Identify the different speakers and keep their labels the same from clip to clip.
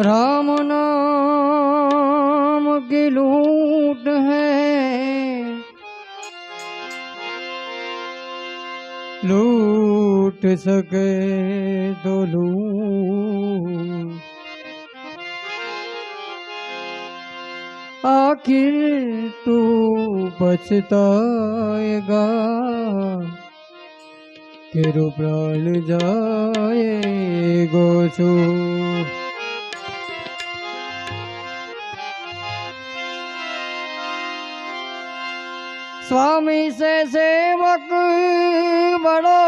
Speaker 1: राम नाम की लूट है। लूट सके तो लूट। आखिर तू पछताएगा तेरो प्राण जाएगो छो। स्वामी से सेवक बड़ो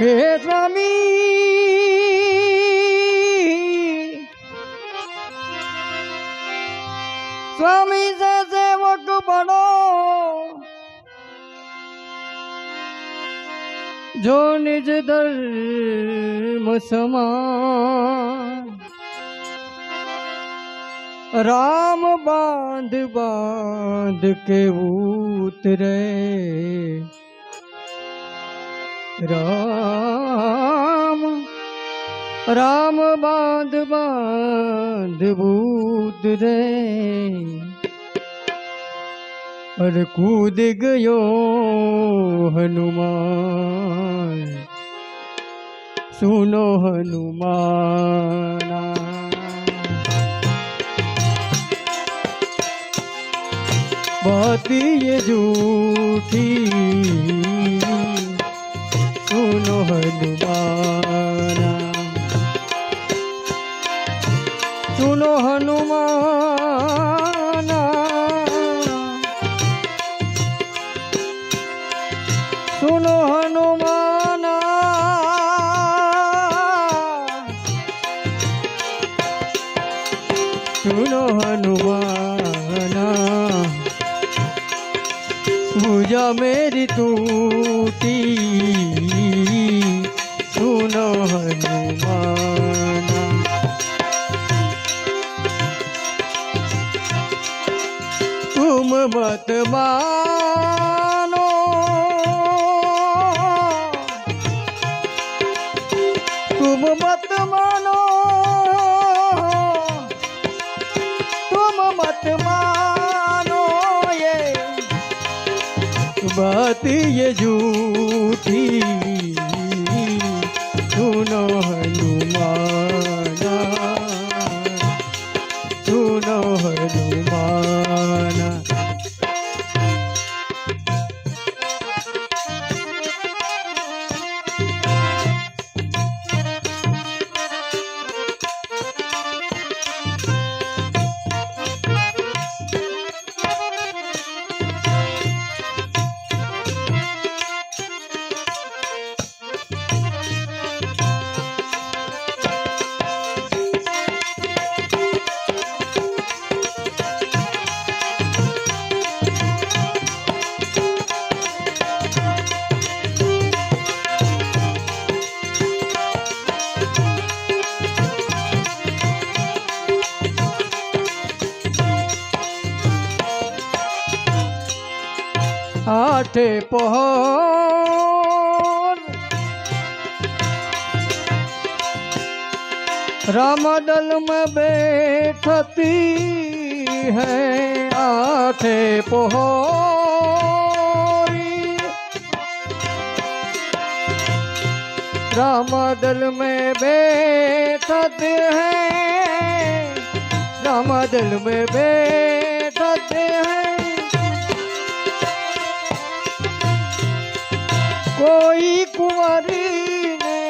Speaker 1: हे स्वामी। स्वामी से सेवक बड़ो जो निज धर्म समान રામ બાંધ બાંધ કે ઉતરે. રામ રામ બાંધ બાંધ ભૂત રે અરે કૂદ ગયો હનુમાન. સુનો હનુમાના. बात ये झूठी सुनो हनुमाना मेरी टूटी सुनो हनुमाना तुम मत मानो બતી જૂઠી સુનો હનુમાન आठे पहर रामदल में बैठती है, आठे पहरी। रामदल में बैठते हैं रामदल में बैठते हैं। कोई कुंवरी ने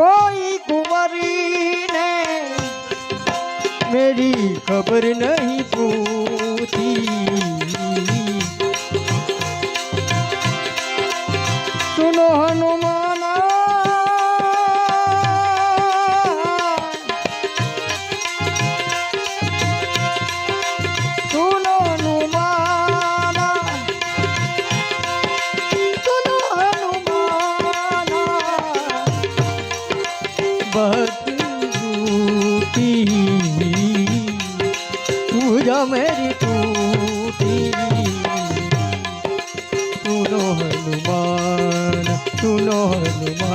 Speaker 1: कोई कुंवरी ने मेरी खबर नहीं पूछी। জমেরি পুতি তুনো হনুমান তুনো হনুমান।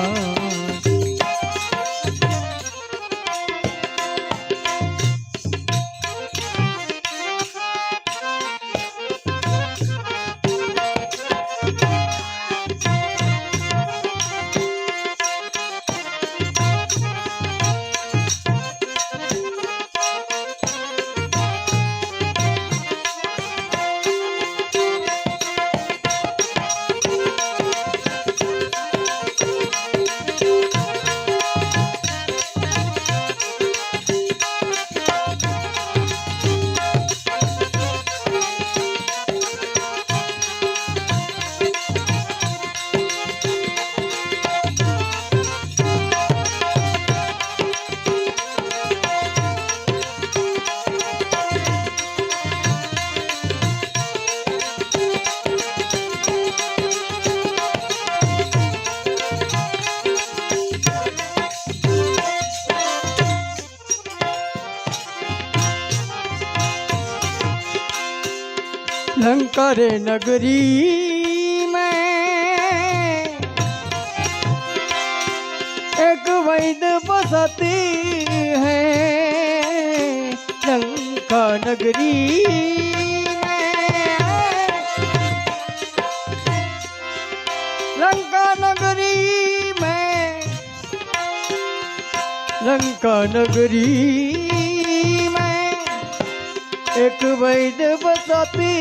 Speaker 1: शंकर नगरी में। एक वैद बसती है लंका नगरी में। लंका नगरी में। लंका नगरी एक वैद बसती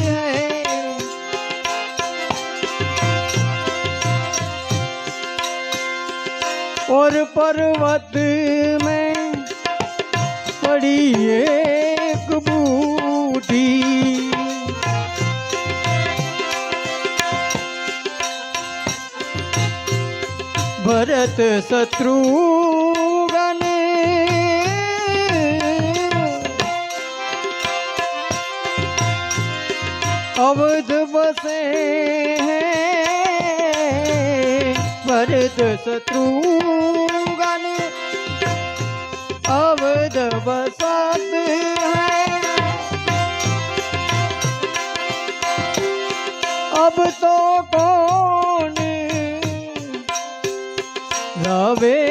Speaker 1: है। और पर्वत में पड़ी एक बूटी। भरत शत्रुघ्न અવધ બસે ભરત શત્રુગન અવધ બસત અબ તો કોણ રવે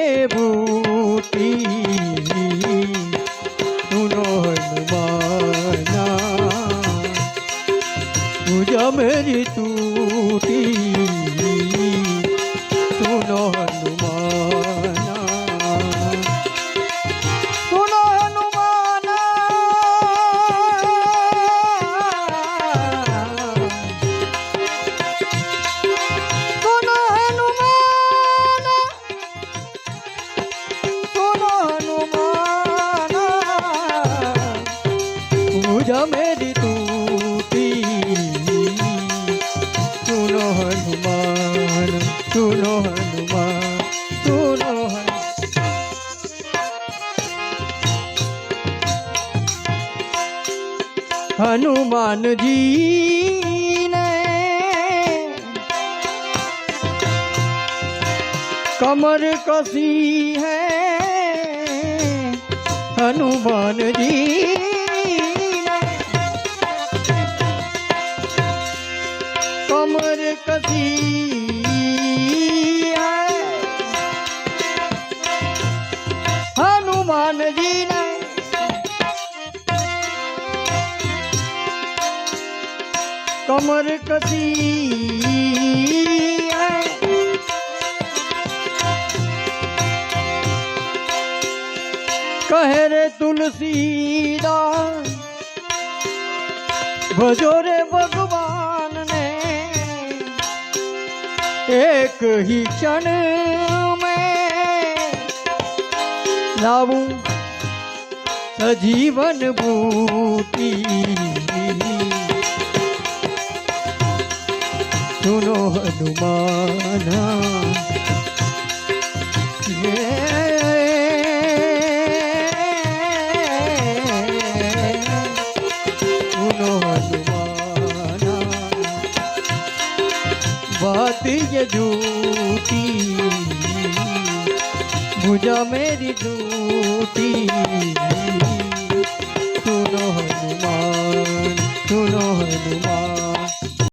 Speaker 1: હનુમાનજીને કમર કસી હે હનુમાનજી કમર કસી कमर कसी। कहे रे तुलसीदास भजो रे भगवान ने। एक ही क्षण में लाऊं सजीवन बूटी સુનો હનુમાન વાતી જૂતી ભુજા મેરી ડૂટી સુનો હનુમાન સુનો